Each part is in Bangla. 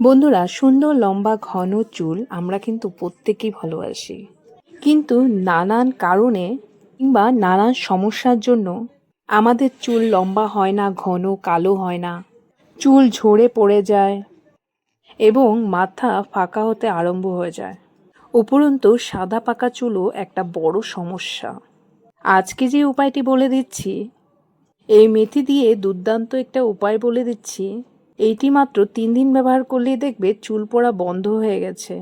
বন্ধুরা, সুন্দর, লম্বা, ঘন চুল আমরা কিন্তু প্রত্যেকেই ভালোবাসি। কিন্তু নানান কারণে কিংবা নানান সমস্যার জন্য আমাদের চুল লম্বা হয় না, ঘন, কালো হয় না। চুল ঝরে পড়ে যায় এবং মাথা ফাঁকা হতে আরম্ভ হয়ে যায়। উপরন্তু সাদা পাকা চুলও একটা বড় সমস্যা। আজকে যে উপায়টি বলে দিচ্ছি, এই মেথি দিয়ে দুর্দান্ত একটা উপায় বলে দিচ্ছি এইটি মাত্র তিন দিন ব্যবহার করলেই দেখবে চুল পড়া বন্ধ হয়ে গেছে।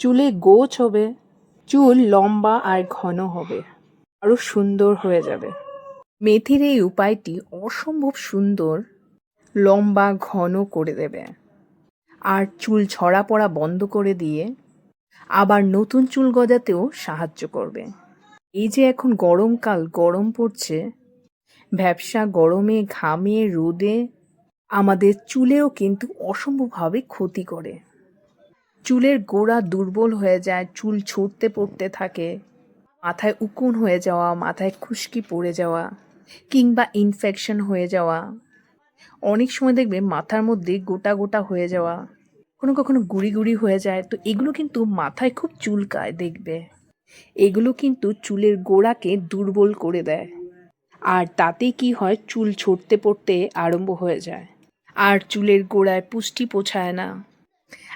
চুলে গোছ হবে, চুল লম্বা আর ঘন হবে আরও সুন্দর হয়ে যাবে। মেথির এই উপায়টি অসম্ভব সুন্দর, লম্বা, ঘন করে দেবে। আর চুল ছড়া পড়া বন্ধ করে দিয়ে আবার নতুন চুল গজাতেও সাহায্য করবে। এই যে এখন গরমকাল, গরম পড়ছে ভ্যাবসা গরমে, ঘামে, রোদে আমাদের চুলেও কিন্তু অসম্ভবভাবে ক্ষতি করে। চুলের গোড়া দুর্বল হয়ে যায়, চুল ছুটতে পড়তে থাকে, মাথায় উকুন হয়ে যাওয়া, মাথায় খুশকি পড়ে যাওয়া, কিংবা ইনফেকশন হয়ে যাওয়া। অনেক সময় দেখবে মাথার মধ্যে গোটা গোটা হয়ে যাওয়া কোনো কখনো গুড়ি গুড়ি হয়ে যায়। তো এগুলো কিন্তু মাথায় খুব চুলকায় দেখবে। এগুলো কিন্তু চুলের গোড়াকে দুর্বল করে দেয়। আর তাতে কি হয়? চুল ছড়তে পড়তে আরম্ভ হয়ে যায়। আর চুলের গোড়ায় পুষ্টি পোছায় না।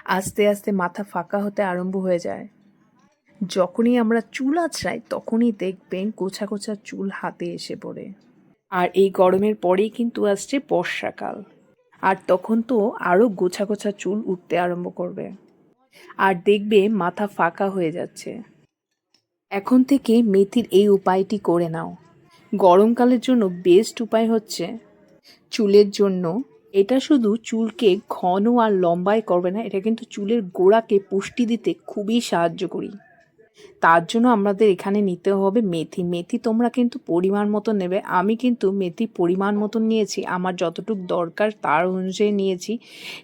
আস্তে আস্তে মাথা ফাঁকা হতে আরম্ভ হয়ে যায়। যখনই আমরা চুল আছড়াই, তখনই দেখবেন কোছা কোছা চুল হাতে এসে পড়ে। আর এই গরমের পরেই কিন্তু আসছে বর্ষাকাল। আর তখন তো আরও গোছা গোছা চুল উঠতে আরম্ভ করবে। আর দেখবে মাথা ফাঁকা হয়ে যাচ্ছে। এখন থেকে মেথির এই উপায়টি করে নাও। গরমকালের জন্য বেস্ট উপায় হচ্ছে চুলের জন্য এটা শুধু চুলকে ঘন আর লম্বায় করবে না, এটা কিন্তু চুলের গোড়াকে পুষ্টি দিতে খুবই সাহায্য করি। তার জন্য আমাদের এখানে নিতে হবে মেথি। মেথি তোমরা কিন্তু পরিমাণ মতো নেবে। আমি কিন্তু মেথি পরিমাণ মতন নিয়েছি। আমার যতটুকু দরকার তার অনুযায়ী নিয়েছি।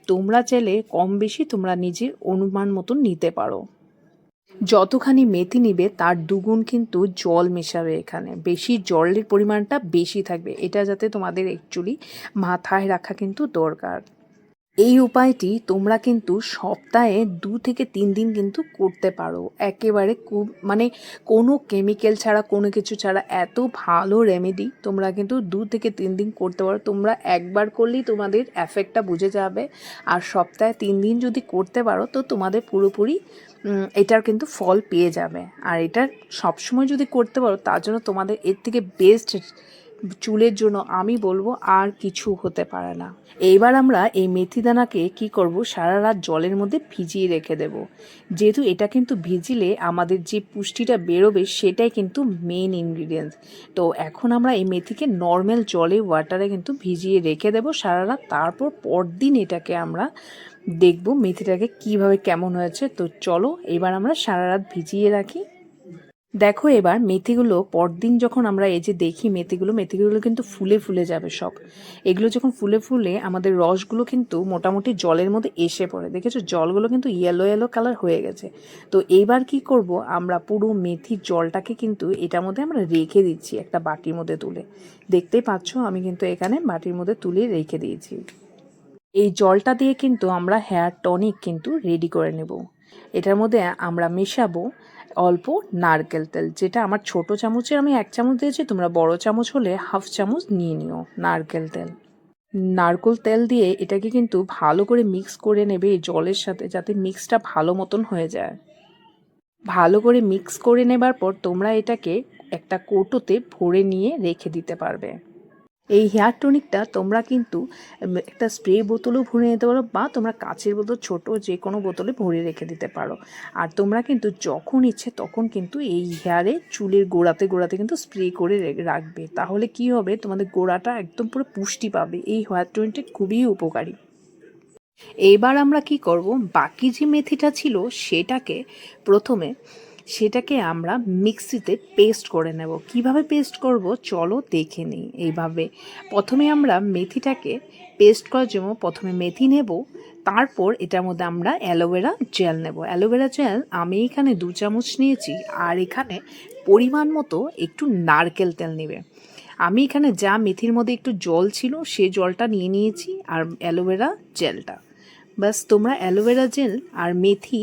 তোমরা চাইলে কম বেশি তোমরা নিজের অনুমান মতন নিতে পারো। যতখানি মেথি নিবে, তার দুগুণ কিন্তু জল মেশাবে এখানে। বেশি জলের পরিমাণটা বেশি থাকবে। এটা যাতে তোমাদের অ্যাকচুয়ালি মাথায় রাখা কিন্তু দরকার। এই উপায়টি তোমরা কিন্তু সপ্তাহে দু থেকে তিন দিন কিন্তু করতে পারো। একেবারে খুব মানে কোনো কেমিক্যাল ছাড়া, কোনো কিছু ছাড়া এত ভালো রেমেডি তোমরা কিন্তু দু থেকে তিন দিন করতে পারো। তোমরা একবার করলেই তোমাদের এফেক্টটা বুঝে যাবে। আর সপ্তাহে তিন দিন যদি করতে পারো, তো তোমাদের পুরোপুরি এটার কিন্তু ফল পেয়ে যাবে। আর এটা সবসময় যদি করতে পারো, তার জন্য তোমাদের এর থেকে বেস্ট চুলের জন্য আমি বলব আর কিছু হতে পারে না। এইবার আমরা এই মেথি দানাকে কি করব? সারা রাত জলের মধ্যে ভিজিয়ে রেখে দেব। যেহেতু এটা কিন্তু ভিজিলে আমাদের যে পুষ্টিটা বেরোবে সেটাই কিন্তু মেন ইনগ্রিডিয়েন্টস তো এখন আমরা এই মেথিকে নর্মাল জলে ওয়াটারে কিন্তু ভিজিয়ে রেখে দেব সারা রাত। তারপর পরদিন এটাকে আমরা দেখব মেথিটাকে কীভাবে কেমন হয়েছে। তো চলো, এবার আমরা সারা রাত ভিজিয়ে রাখি। দেখো এবার মেথিগুলো পরদিন যখন আমরা এই যে দেখি মেথিগুলো মেথিগুলো কিন্তু ফুলে ফুলে যাবে সব। এগুলো যখন ফুলে ফুলে আমাদের রসগুলো কিন্তু মোটামুটি জলের মধ্যে এসে পড়ে। দেখেছ? জলগুলো কিন্তু ইয়েলো ইয়েলো কালার হয়ে গেছে। তো এইবার কি করব? আমরা পুরো মেথির জলটাকে কিন্তু এটার মধ্যে আমরা রেখে দিচ্ছি একটা বাটির মধ্যে তুলে। দেখতেই পাচ্ছ? আমি কিন্তু এখানে বাটির মধ্যে তুলে রেখে দিয়েছি। এই জলটা দিয়ে কিন্তু আমরা হেয়ার টনিক কিন্তু রেডি করে নেব। এটার মধ্যে আমরা মেশাবো। অল্প নারকেল তেল, যেটা আমার ছোট চামচে আমি এক চামচ দিয়েছি, তোমরা বড় চামচ হলে হাফ চামচ নিয়ে নিও নারকেল তেল। নারকেল তেল দিয়ে এটাকে কিন্তু ভালো করে মিক্স করে নেবে জলের সাথে, যাতে মিক্সটা ভালো মতন হয়ে যায়। ভালো করে মিক্স করে নেবার পর তোমরা এটাকে একটা কৌটোতে ভরে নিয়ে রেখে দিতে পারবে। এই হেয়ার টনিকটা তোমরা কিন্তু একটা স্প্রে বোতলও ভরে নিতে পারো বা তোমরা কাচের বোতল, ছোট যে কোনো বোতলে ভরে রেখে দিতে পারো। আর তোমরা কিন্তু যখন ইচ্ছে তখন কিন্তু এই হেয়ারে চুলের গোড়াতে গোড়াতে কিন্তু স্প্রে করে রাখবে। তাহলে কি হবে? তোমাদের গোড়াটা একদম পুরো পুষ্টি পাবে। এই হেয়ার টনিকটা খুবই উপকারী। এবার আমরা কি করব? বাকি যে মেথিটা ছিল সেটাকে প্রথমে সেটাকে আমরা মিক্সিতে পেস্ট করে নেব। কীভাবে পেস্ট করব? চলো দেখে নিই। এইভাবে প্রথমে আমরা মেথিটাকে পেস্ট করার জন্য প্রথমে মেথি নেব, তারপর এটার মধ্যে আমরা অ্যালোভেরা জেল নেব। অ্যালোভেরা জেল আমি এখানে দু চামচ নিয়েছি আর এখানে পরিমাণ মতো একটু নারকেল তেল নেবে। আমি এখানে যা মেথির মধ্যে একটু জল ছিল সে জলটা নিয়ে নিয়েছি আর অ্যালোভেরা জেলটা। ব্যাস, তোমরা অ্যালোভেরা জেল আর মেথি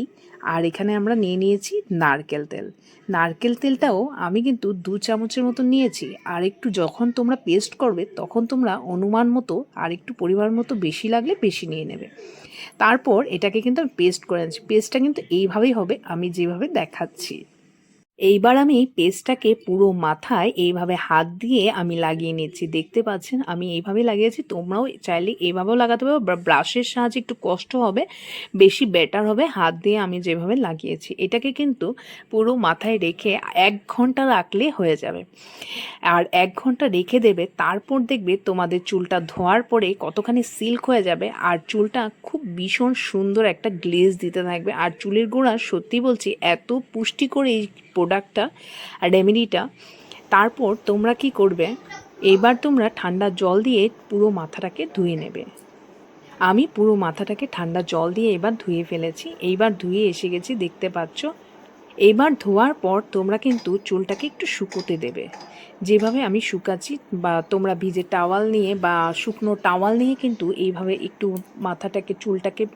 আর এখানে আমরা নিয়ে নিয়েছি নারকেল তেল। নারকেল তেলটাও আমি কিন্তু দু চামচের মতো নিয়েছি। আর একটু যখন তোমরা পেস্ট করবে, তখন তোমরা অনুমান মতো আর একটু পরিমাণ মতো বেশি লাগলে বেশি নিয়ে নেবে। তারপর এটাকে কিন্তু আমি পেস্ট করে আনছি পেস্টটা কিন্তু এইভাবেই হবে, আমি যেভাবে দেখাচ্ছি। এইবার আমি পেস্টটাকে পুরো মাথায় এইভাবে হাত দিয়ে আমি লাগিয়ে নিচ্ছি। দেখতে পাচ্ছেন, আমি এইভাবে লাগিয়েছি। তোমরাও চাইলে এইভাবেও লাগাতে পারো, বা ব্রাশের সাহায্যে একটু কষ্ট হবে, বেশি বেটার হবে হাত দিয়ে আমি যেভাবে লাগিয়েছি। এটাকে কিন্তু পুরো মাথায় রেখে এক ঘণ্টা রাখলে হয়ে যাবে। আর এক ঘণ্টা রেখে দেবে, তারপর দেখবে তোমাদের চুলটা ধোয়ার পরে কতখানি সিল্ক হয়ে যাবে। আর চুলটা খুব ভীষণ সুন্দর একটা গ্লেজ দিতে থাকবে। আর চুলের গোড়া, সত্যি বলছি, এত পুষ্টিকর এই প্রোডাক্টটা আর রেমেডিটা তারপর তোমরা কি করবে? এবার তোমরা ঠান্ডা জল দিয়ে পুরো মাথাটাকে ধুয়ে নেবে। আমি পুরো মাথাটাকে ঠান্ডা জল দিয়ে এবার ধুয়ে ফেলেছি। এইবার ধুয়ে এসে গেছি, দেখতে পাচ্ছ? এবার ধোয়ার পর তোমরা কিন্তু চুলটাকে একটু শুকোতে দেবে। যেভাবে আমি শুকাচ্ছি বা তোমরা ভিজে টাওয়াল নিয়ে বা শুকনো টাওয়াল নিয়ে কিন্তু এইভাবে একটু মাথাটাকে, চুলটাকে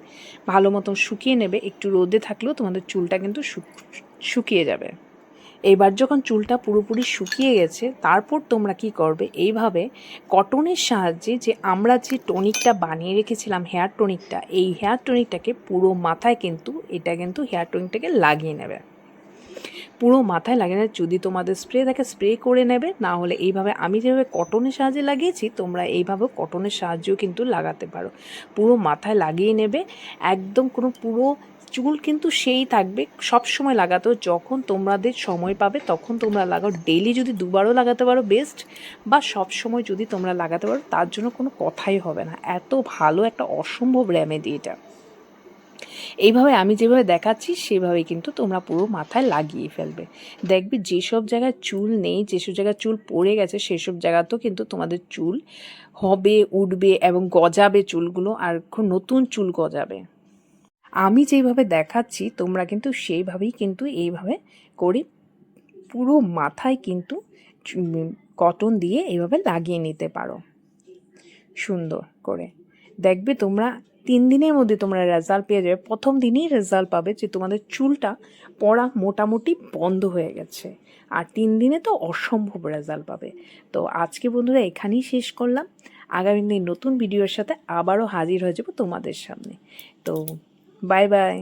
ভালো মতন শুকিয়ে নেবে। একটু রোদে থাকলেও তোমাদের চুলটা কিন্তু শুক- শুকিয়ে যাবে। এবার যখন চুলটা পুরোপুরি শুকিয়ে গেছে, তারপর তোমরা কি করবে? এইভাবে কটনের সাহায্যে যে আমরা যে টনিকটা বানিয়ে রেখেছিলাম, হেয়ার টনিকটা, এই হেয়ার টনিকটাকে পুরো মাথায় কিন্তু, এটা কিন্তু হেয়ার টনিকটাকে লাগিয়ে নেবে। পুরো মাথায় লাগিয়ে নেবে, যদি তোমাদের স্প্রে থাকে স্প্রে করে নেবে, না হলে এইভাবে আমি যেভাবে কটনের সাহায্যে লাগিয়েছি, তোমরা এইভাবে কটনের সাহায্যেও কিন্তু লাগাতে পারো। পুরো মাথায় লাগিয়ে নেবে, একদম কোনো পুরো চুল কিন্তু সেই থাকবে, সব সময় লাগাতে যখন তোমাদের সময় পাবে, তখন তোমরা লাগাও। ডেলি যদি দুবারও লাগাতে পারো বেস্ট বা সব সময় যদি তোমরা লাগাতে পারো, তার জন্য কোনো কথাই হবে না। এত ভালো একটা অসম্ভব রেমেডি এটা। এইভাবে আমি যেভাবে দেখাচ্ছি সেভাবে কিন্তু তোমরা পুরো মাথায় লাগিয়ে ফেলবে। দেখবে যেসব জায়গায় চুল নেই, যেসব জায়গায় চুল পড়ে গেছে, সেসব জায়গাতেও কিন্তু তোমাদের চুল হবে, উঠবে এবং গজাবে চুলগুলো, আর নতুন চুল গজাবে। আমি যেভাবে দেখাচ্ছি, তোমরা কিন্তু সেইভাবেই কিন্তু এইভাবে করে পুরো মাথায় কিন্তু কটন দিয়ে এইভাবে লাগিয়ে নিতে পারো। সুন্দর করে। দেখবে তোমরা তিন দিনের মধ্যে তোমরা রেজাল্ট পেয়ে যাবে। প্রথম দিনেই রেজাল্ট পাবে যে তোমাদের চুলটা পড়া মোটামুটি বন্ধ হয়ে গেছে। আর তিন দিনে তো অসম্ভব রেজাল্ট পাবে। তো আজকে বন্ধুরা এখানেই শেষ করলাম। আগামী দিন নতুন ভিডিওর সাথে আবারও হাজির হয়ে যাব তোমাদের সামনে। তো বাই বাই